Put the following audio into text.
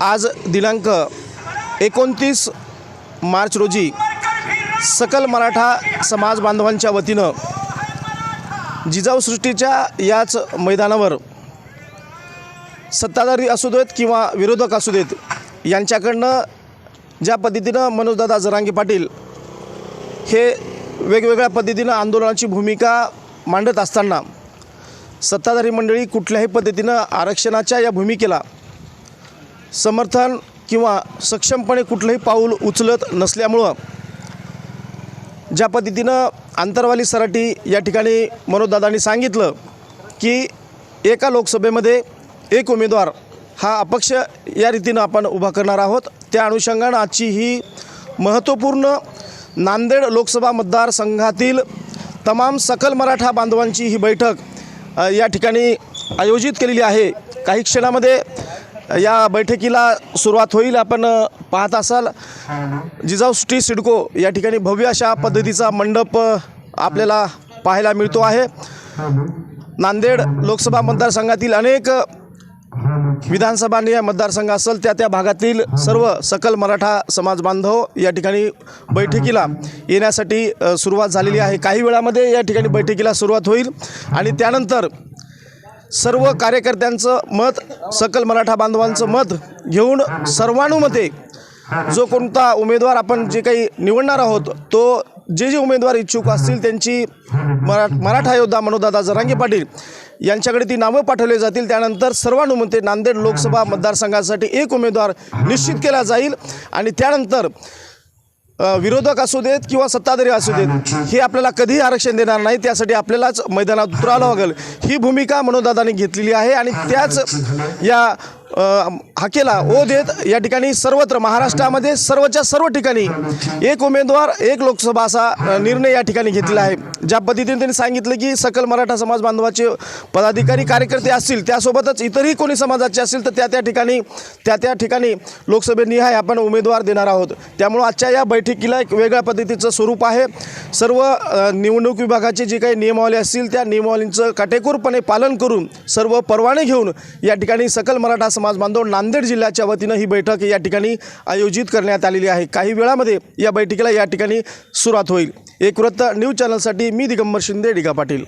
आज दिनांक एकोणतीस मार्च रोजी सकल मराठा समाज बांधवांच्या वतीनं जिजाऊसृष्टीच्या याच मैदानावर सत्ताधारी असू देत किंवा विरोधक असू देत यांच्याकडनं ज्या पद्धतीनं मनोजदादा जरांगे पाटील हे वेगवेगळ्या पद्धतीनं आंदोलनाची भूमिका मांडत असताना सत्ताधारी मंडळी कुठल्याही पद्धतीनं आरक्षणाच्या या भूमिकेला समर्थन किंवा सक्षमपणे कुठलंही पाऊल उचलत नसल्यामुळं ज्या पद्धतीनं आंतरवाली सराटी या ठिकाणी मनोजदादांनी सांगितलं की एका लोकसभेमध्ये एक उमेदवार हा अपक्ष या रीतीनं आपण उभा करणार आहोत. त्या अनुषंगानं आजची ही महत्त्वपूर्ण नांदेड लोकसभा मतदारसंघातील तमाम सकल मराठा बांधवांची ही बैठक या ठिकाणी आयोजित केलेली आहे. काही क्षणामध्ये या बैठकीला सुरुवात होईल. आपण पाहत असाल जिजाऊ स्टी सिडको या ठिकाणी भव्य अशा पद्धतीचा मंडप आपल्याला पाहायला मिळतो आहे. नांदेड लोकसभा मतदारसंघातील अनेक विधानसभा निय मतदारसंघ असेल त्या त्या भागातील सर्व सकल मराठा समाज बांधव या ठिकाणी बैठकीला येण्यासाठी सुरुवात झालेली आहे. काही वेळामध्ये या ठिकाणी बैठकीला सुरुवात होईल आणि त्यानंतर सर्व कार्यकर्त्यांचं मत सकल मराठा बांधवांचं मत घेऊन सर्वानुमते जो कोणता उमेदवार आपण जे काही निवडणार आहोत तो जे जे उमेदवार इच्छुक असतील त्यांची मरा मराठा योद्धा मनोदादा जरांगे पाटील यांच्याकडे ती नावं पाठवली जातील. त्यानंतर सर्वानुमते नांदेड लोकसभा मतदारसंघासाठी एक उमेदवार निश्चित केला जाईल आणि त्यानंतर विरोधक असू देत किंवा सत्ताधारी असू देत हे आपल्याला कधीही आरक्षण देणार नाही. त्यासाठी आपल्यालाच मैदानात उतरावं लागेल. ही भूमिका मनोदादांनी घेतलेली आहे आणि त्याच या हाकेला ओ देत या ठिकाणी सर्वत्र महाराष्ट्रामध्ये सर्वच्या सर्व ठिकाणी एक उमेदवार एक लोकसभा असा निर्णय या ठिकाणी घेतलेला आहे. ज्या पद्धतीने त्यांनी सांगितलं की सकल मराठा समाज बांधवाचे पदाधिकारी कार्यकर्ते असतील त्यासोबतच इतरही कोणी समाजाचे असतील तर त्या त्या ठिकाणी त्या त्या ठिकाणी लोकसभेनिहाय आपण उमेदवार देणार आहोत. त्यामुळं आजच्या या बैठकीला एक वेगळ्या पद्धतीचं स्वरूप आहे. सर्व निवडणूक विभागाचे जे काही नियमावली असतील त्या नियमावलींचं काटेकोरपणे पालन करून सर्व परवाने घेऊन या ठिकाणी सकल मराठा समाज बांधव नांदेड जिल्ह्याच्या वतीनं ही बैठक या ठिकाणी आयोजित करण्यात आलेली आहे. काही वेळामध्ये या बैठकीला या ठिकाणी सुरुवात होईल. एक वृत्त न्यूज चॅनलसाठी मी दिगंबर शिंदे डिगा पाटील.